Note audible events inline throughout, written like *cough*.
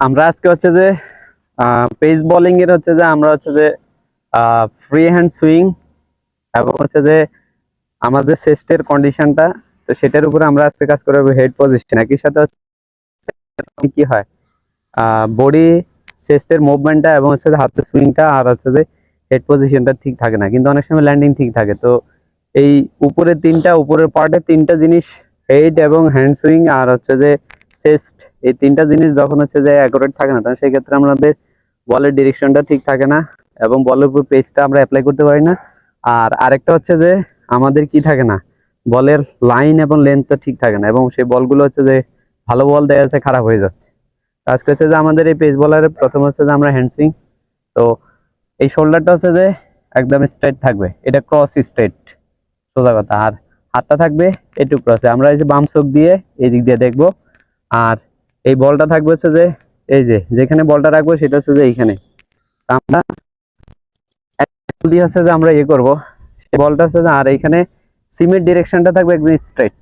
আমরা আজকে হচ্ছে যে পেস বোলিং এর হচ্ছে যে আমরা হচ্ছে যে ফ্রি হ্যান্ড সুইং এবং হচ্ছে যে আমাদের চেস্টের কন্ডিশনটা তো সেটার উপরে আমরা আজকে কাজ করব হেড পজিশন একই সাথে কি হয়? বডি চেস্টের মুভমেন্টটা এবং হচ্ছে যে হাতের সুইংটা আর হচ্ছে যে হেড পজিশনটা ঠিক থাকে না। কিন্তু অনেক সময় ল্যান্ডিং ঠিক থাকে। তো এই উপরে তিনটা, উপরের পার্টে তিনটা জিনিস হেড এবং হ্যান্ড সুইং আর হচ্ছে যে চেস্ট এই তিনটা জিনিস যখন হচ্ছে যে অ্যাকুরেট থাকে না তখন সেই ক্ষেত্রে আমাদের বলের ডিরেকশনটা ঠিক থাকে না এবং বলের উপর পেজটা আমরা অ্যাপ্লাই করতে পারি না। আর আরেকটা হচ্ছে যে আমাদের কি থাকে না, বলের লাইন এবং লেন্থটা ঠিক থাকে না এবং সেই বলগুলো হচ্ছে যে ভালো বল দেওয়া যাচ্ছে খারাপ হয়ে যাচ্ছে। আজকে হচ্ছে যে আমাদের এই পেস বলারের প্রথম হচ্ছে যে আমরা হ্যান্ডসিং তো এই শোল্ডারটা হচ্ছে যে একদম স্ট্রেট থাকবে। এটা ক্রস স্ট্রেট সোজা কথা। আর হাতটা থাকবে একটু ক্রসে আমরা এই যে বাম চোখ দিয়ে এই দিক দিয়ে দেখব। আর এই বলটা থাকবে হচ্ছে যে, এই যে, যেখানে বলটা রাখব সেটা হচ্ছে যে এইখানে। আমরা হচ্ছে যে আমরা ইয়ে করব। বলটা হচ্ছে আর এইখানে সিমের ডিরেকশনটা থাকবে একদম স্ট্রেট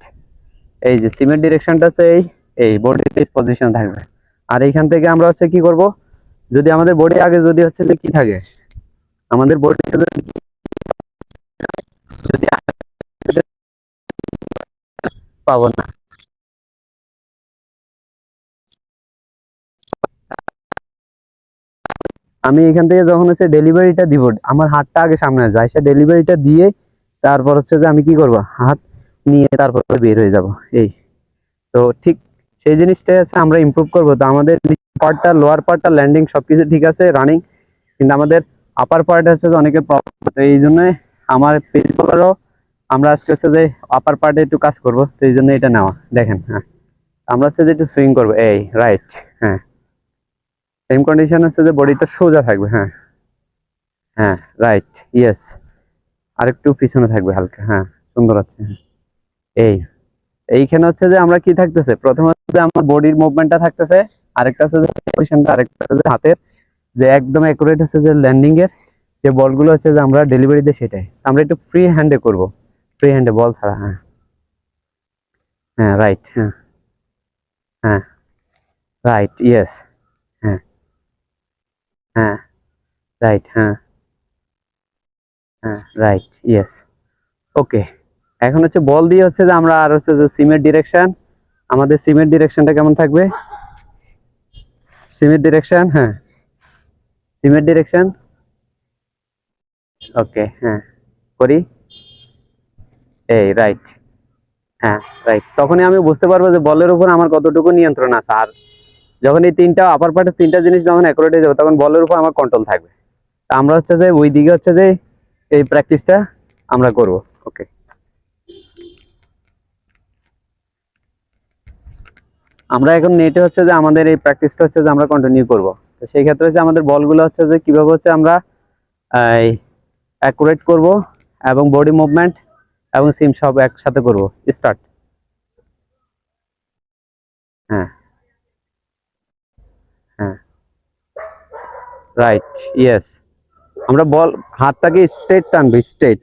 এই যে, সিমের ডিরেকশনটা হচ্ছে এই এই বডি পেস পজিশন থাকবে। আর এইখান থেকে আমরা হচ্ছে কি করব? যদি আমাদের বডি আগে যদি হচ্ছে যে কি থাকে? আমাদের বডি যদি পাবো না। আমি এখান থেকে যখন হচ্ছে ডেলিভারিটা দিব, আমার হাতটা আগে সামনে আসবে। সে ডেলিভারিটা দিয়ে তারপর হচ্ছে যে আমি কি করব? হাত নিয়ে তারপর বের হয়ে যাব। এই। তো ঠিক সেই জিনিসটা হচ্ছে আমরা ইমপ্রুভ করব। তো আমাদের পার্টটা লোয়ার পার্টটা ল্যান্ডিং সবকিছু ঠিক আছে রানিং কিন্তু আমাদের আপার পার্ট হচ্ছে যে অনেকের প্রবলেম তো এই জন্য আমার পেজ বলারও আমরা আজকে হচ্ছে যে আপার পার্টে একটু কাজ করব। তো এই জন্য এটা নেওয়া। দেখেন হ্যাঁ। আমরা হচ্ছে যে একটু সুইং করব। এই রাইট হ্যাঁ। সেম কন্ডিশন হচ্ছে যে বডিটা সোজা থাকবে হ্যাঁ। হ্যাঁ রাইট ইয়েস আরেকটু পিছনে থাকবে হালকা হ্যাঁ সুন্দর আছে হ্যাঁ। এই, এইখানে হচ্ছে যে আমরা কি থাকতেছে? প্রথমে হচ্ছে আমার বডির মুভমেন্টটা থাকতেছে, আরেকটা হচ্ছে যে পজিশনটা আরেকটা হচ্ছে হাতের, যে একদম অ্যাকুরেট হচ্ছে যে ল্যান্ডিং এর, যে বলগুলো হচ্ছে যে আমরা ডেলিভারি দিই সেটাই। আমরা একটু ফ্রি হ্যান্ডে করব ফ্রি হ্যান্ডে বল ছাড়া হ্যাঁ। হ্যাঁ রাইট হ্যাঁ। হ্যাঁ রাইট ইয়েস হ্যাঁ রাইট হ্যাঁ। হ্যাঁ রাইট ইয়েস ওকে এখন হচ্ছে বল দিয়ে হচ্ছে যে আমরা আর হচ্ছে যে সিমের ডিরেকশন আমাদের সিমের ডিরেকশনটা কেমন থাকবে? সিমের ডিরেকশন হ্যাঁ। সিমের ডিরেকশন ওকে হ্যাঁ করি। এই রাইট হ্যাঁ রাইট তখনই আমি বুঝতে পারব যে বলের উপর আমার কতটুকু নিয়ন্ত্রণ আছে। আর যখন এই তিনটা আপার পার্টের তিনটা জিনিস যখন অ্যাকুরেট হয়ে যাবে, তখন বলের উপর আমার কন্ট্রোল থাকবে। আমরা হচ্ছে যে ওই দিকে হচ্ছে যে এই প্র্যাকটিসটা আমরা করব ওকে আমরা এখন নেটে হচ্ছে যে আমাদের এই প্র্যাকটিসটা হচ্ছে যে আমরা কন্টিনিউ করব। তো সেই ক্ষেত্রে হচ্ছে আমাদের বলগুলো হচ্ছে যে কীভাবে হচ্ছে আমরা এই অ্যাকুরেট করব এবং বডি মুভমেন্ট এবং সিম সব একসাথে করব। স্টার্ট হ্যাঁ। হ্যাঁ। রাইট ইয়েস আমরা বল, হাতটাকে স্ট্রেট টানবো স্ট্রেট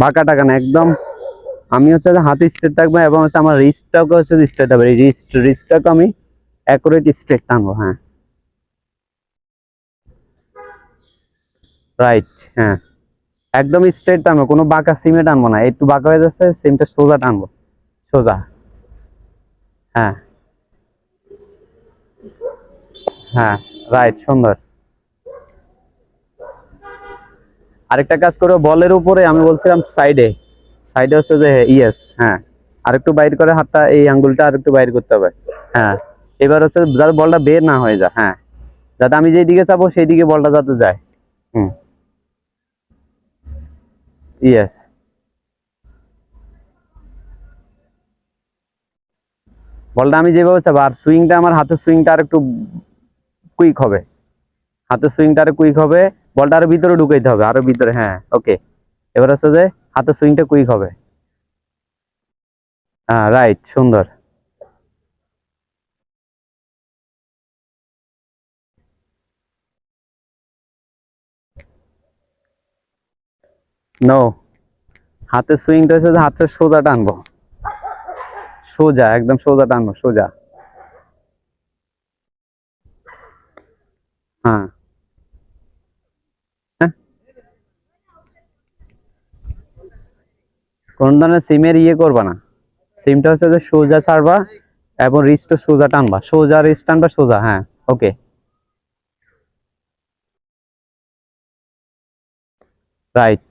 বাঁকা টাকা না, একদম। আমি হচ্ছে হাতে স্ট্রেট থাকব এবং হচ্ছে আমার রিস্টটাকে হচ্ছে স্ট্রেট হবে। রিস্ট রিস্টটাকে আমি অ্যাকুরেট স্ট্রেট টানবো হ্যাঁ। রাইট হ্যাঁ। একদম স্ট্রেট টানবো, কোনো বাঁকা সিমে টানবো না। একটু বাঁকা হয়ে যাচ্ছে সিমটা সোজা টানবো। সোজা। হ্যাঁ। হ্যাঁ রাইট সুন্দর। আরেকটা কাজ করব বলের উপরে আমি বলছিলাম সাইডে সাইডে হচ্ছে যে ইয়েস হ্যাঁ। আরেকটু বাইর করে হাতটা, এই আঙ্গুলটা আরেকটু বাইর করতে হবে। হ্যাঁ এবার হচ্ছে যাতে বলটা বের না হয়ে যায় হ্যাঁ। যাতে আমি যেই দিকে চাবো সেই দিকে বলটা যাতে যায়। হুম। ইয়েস বলটা আমি যেভাবে চাবো আর সুইংটা আমার হাতের সুইংটা আর একটু কুইক হবে। হাতের সুইংটা আরও কুইক হবে, বলটা আরও ভিতরে ঢুকাইতে হবে, আরও ভিতরে হ্যাঁ ওকে এবার হচ্ছে যে হাতের সুইংটা কুইক হবে। হ্যাঁ রাইট সুন্দর। নো হাতের সুইংটা হচ্ছে হাতের সোজা টানবো। সোজা, একদম সোজা টানবো, সোজা। হ্যাঁ। হ্যাঁ? কোন ধরনের সিমের ইয়ে করবা না? হচ্ছে যে সোজা ছাড়বা সোজা টানবা। সোজা টানবা, সোজা হ্যাঁ ওকে রাইট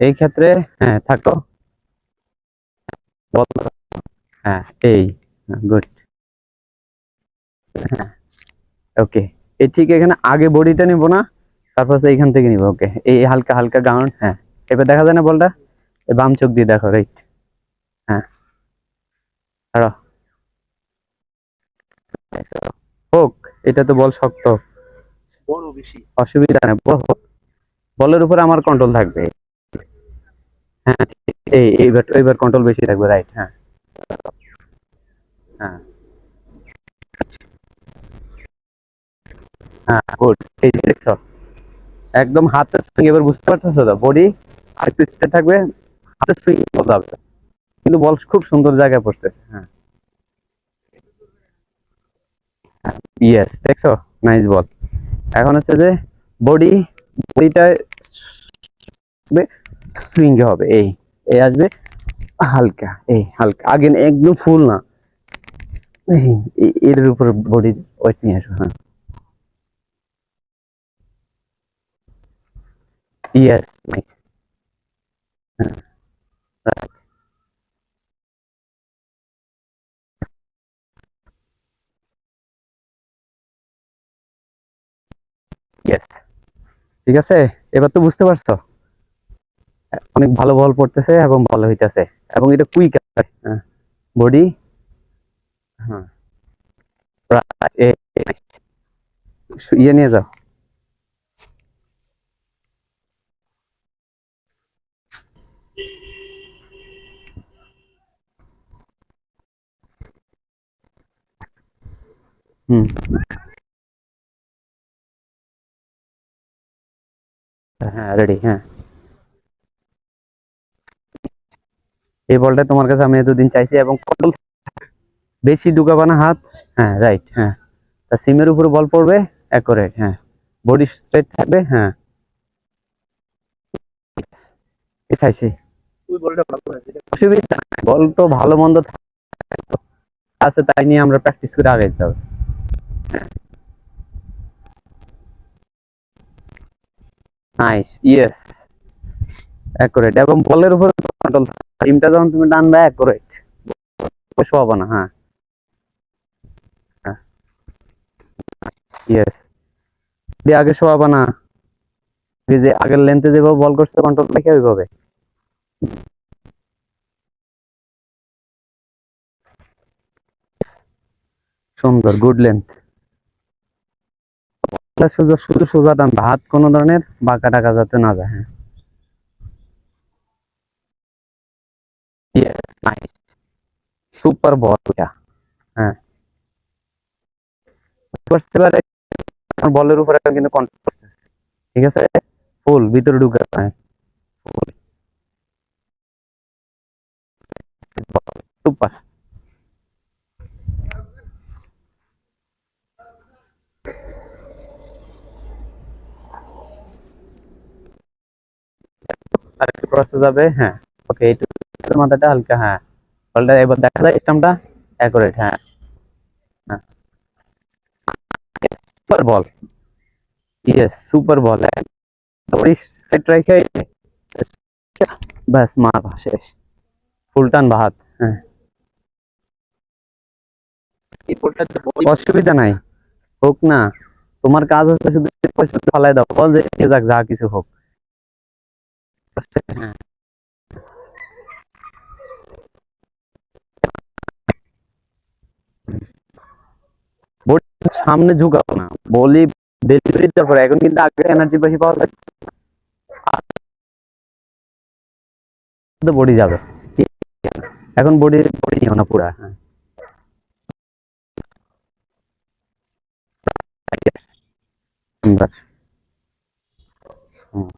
এই ক্ষেত্রে হ্যাঁ থাকো। হ্যাঁ এই গুড *laughs* হ্যাঁ ওকে এই ঠিক এখানে আগে বডিটা নিব না তারপর এইখান থেকে নিব ওকে এই হালকা হালকা গাউন্ড হ্যাঁ। এবার দেখা যায় না বলটা? বাম চোখ দিয়ে দেখো রাইট হ্যাঁ। ছাড়ো হোক এটা তো বল শক্ত। বড় বেশি। অসুবিধা নেই বলের উপর আমার কন্ট্রোল থাকবে। হ্যাঁ এই এইবার এইবার কন্ট্রোল বেশি থাকবে রাইট হ্যাঁ। হ্যাঁ। হ্যাঁ দেখছ, একদম হাতের সুইং এবার বুঝতে পারতেছো তো? বডি আর একটু স্ট্রেট থাকবে, হাতের সুইং হবে কিন্তু বল খুব সুন্দর জায়গায় পড়তেছে হ্যাঁ। ইয়েস দেখছ? নাইস বল এখন হচ্ছে যে বডি বডিটা সুইং হবে, এই। এই আসবে হালকা, এই হালকা। আগে একদম ফুল না। এর উপর বডি ওয়েট নিয়ে আসবে হ্যাঁ। নাইস হ্যাঁ right. Yes. ঠিক আছে? এবার তো বুঝতে পারছ? অনেক ভালো বল পড়তেছে এবং ভালো হইতেছে। এবং এটা কুইক বডি হ্যাঁ। Nice. সু- ইয়ে নিয়ে যাও। হুম। হ্যাঁ রেডি হ্যাঁ। এই বলটা তোমার কাছে আমি এতদিন চাইছি এবং কন্ট্রোল বেশি ঢুকাবা না হাত। হ্যাঁ রাইট হ্যাঁ। তা সিমের উপরে বল পড়বে অ্যাকোরেট হ্যাঁ। বডি স্ট্রেট থাকবে হ্যাঁ। চাইছি অসুবিধা বল তো ভালো মন্দ আছে তাই নিয়ে আমরা প্র্যাকটিস করে আগে যেতে হবে। নাইস ইয়েস অ্যাকুরেট এবং বলের উপর কন্ট্রোল টিমটা যখন তুমি টানবে অ্যাকুরেট শোয়াবো না হ্যাঁ। ইয়েস দিয়ে আগে শোয়াবো না। যে আগের লেন্থে যেভাবে বল করছে কন্ট্রোল রেখে ওইভাবে। সুন্দর গুড লেন্থ শুধু শুধু সোজা টানবে হাত কোনো ধরনের বাঁকা টাকা যাতে না যায় হ্যাঁ। সুপার বল হ্যাঁ। বলের উপরে কিন্তু ঠিক আছে? ফুল ভিতরে ঢুকে হ্যাঁ। সুপার আর একটু যাবে হ্যাঁ। ওকে এইটু মাথাটা হালকা হ্যাঁ। বলটা এবার দেখা যায় স্টাম্পটা অ্যাকুরেট হ্যাঁ। Super ball yes super ball straight রেখে ব্যাস, মার শেষ। ফুল টান বাহাত হ্যাঁ। অসুবিধা নাই। হোক না। তোমার কাজ হচ্ছে শুধু ফালাই দাও। বল যে, যাক, যা কিছু হোক। হ্যাঁ। সামনে ঝুঁকাও না। বলি ডেলিভারি দেওয়ার পরে এখন কিন্তু আগে এনার্জি বেশি পাওয়া যায়। বডি যাবে। এখন বডি বডি নিও না পুরা। হ্যাঁ. সুন্দর হুম।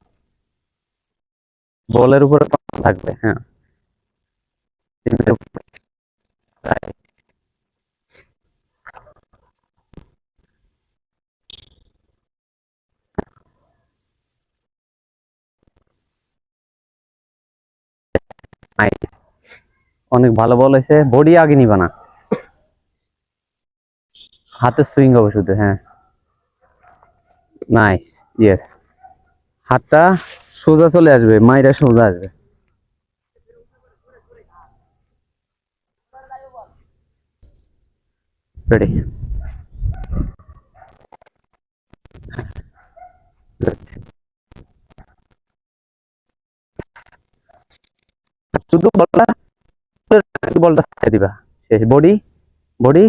বলের উপরে থাকবে হ্যাঁ। অনেক ভালো বল হয়েছে। বডি আগে নিবা না। হাতে সুইং হবে শুধু হ্যাঁ। নাইস ইয়েস হাতটা সোজা চলে আসবে মাইরা সোজা আসবে শুধু বলটা বলটা দিবা শেষ বডি বডি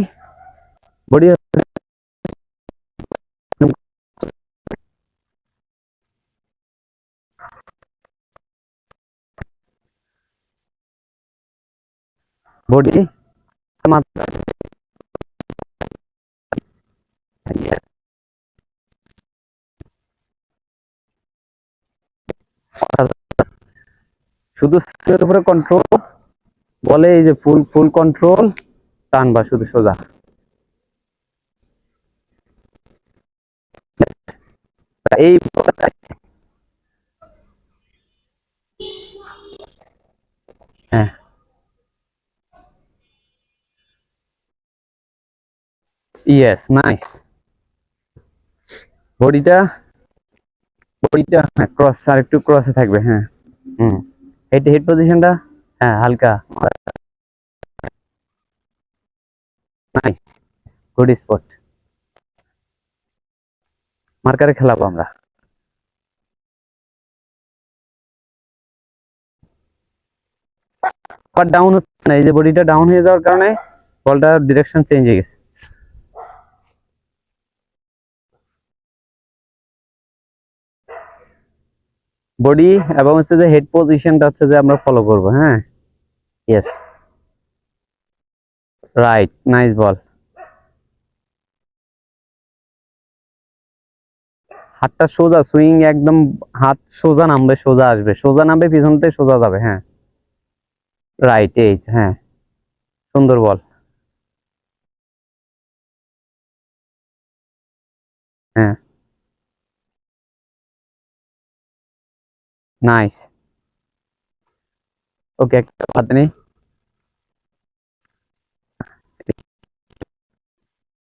বডি বডি মাত্রা. শুধু স্টের উপরে কন্ট্রোল বলে এই যে ফুল ফুল কন্ট্রোল টানবা শুধু সোজা এই হ্যাঁ ইয়েস নাইস বডিটা বডিটা ক্রস আর একটু ক্রসে থাকবে হ্যাঁ হুম। হেড হেড পজিশনটা হ্যাঁ হালকা। নাইস গুড স্পট মার্কারে খেলাবো আমরা। আবার ডাউন হচ্ছে না, এই যে বডিটা ডাউন হয়ে যাওয়ার কারণে বলটা ডিরেকশন চেঞ্জ হয়ে গেছে। বডি এবং হচ্ছে যে হেড পজিশনটা হচ্ছে যে আমরা ফলো করব হ্যাঁ? ইয়েস রাইট নাইস বল হাতটা সোজা সুইং একদম হাত সোজা নামবে সোজা আসবে। সোজা নামবে, পিছন থেকে সোজা যাবে হ্যাঁ? রাইট এই হ্যাঁ। সুন্দর বল হ্যাঁ। নাইস ওকে একটা হাতে নেই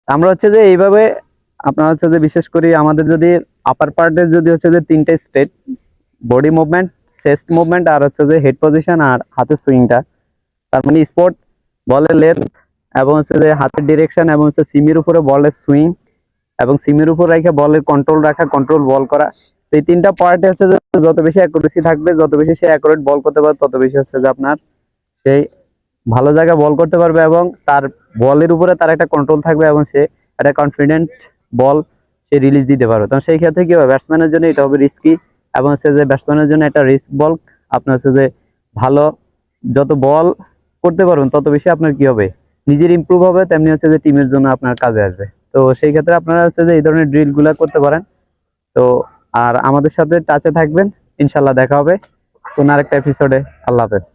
আমরা হচ্ছে যে এইভাবে, আপনার হচ্ছে যে বিশেষ করে আমাদের যদি আপার পার্টের যদি হচ্ছে যে তিনটে state body movement chest movement আর হচ্ছে যে হেড পজিশন আর হাতের সুইংটা তার মানে স্পোর্ট বলের লেন্থ এবং হচ্ছে যে হাতের ডিরেকশন এবং হচ্ছে সিমির উপরে বলের সুইং এবং সিমির উপর রেখে বলের কন্ট্রোল রাখা কন্ট্রোল বল করা এই তিনটা পার্টে হচ্ছে যে যত বেশি অ্যাকুরেসি থাকবে, যত বেশি সে অ্যাকুরেট বল করতে পারবে, তত বেশি হচ্ছে যে আপনার সেই ভালো জায়গায় বল করতে পারবে এবং তার বলের উপরে তার একটা কন্ট্রোল থাকবে এবং সে একটা কনফিডেন্ট বল সে রিলিজ দিতে পারবে। তখন সেই ক্ষেত্রে কি হবে? ব্যাটসম্যানের জন্য এটা হবে রিস্কি এবং হচ্ছে যে ব্যাটসম্যানের জন্য একটা রিস্ক বল আপনার হচ্ছে যে ভালো যত বল করতে পারবেন, তত বেশি আপনার কি হবে? নিজের ইমপ্রুভ হবে, তেমনি হচ্ছে যে টিমের জন্য আপনার কাজে আসবে। তো সেই ক্ষেত্রে আপনারা হচ্ছে যে এই ধরনের ড্রিলগুলা করতে পারেন। তো আর আমাদের সাথে টাচে থাকবেন। ইনশাল্লাহ দেখা হবে। কোন আরেকটা এপিসোডে আল্লাহ হাফেজ।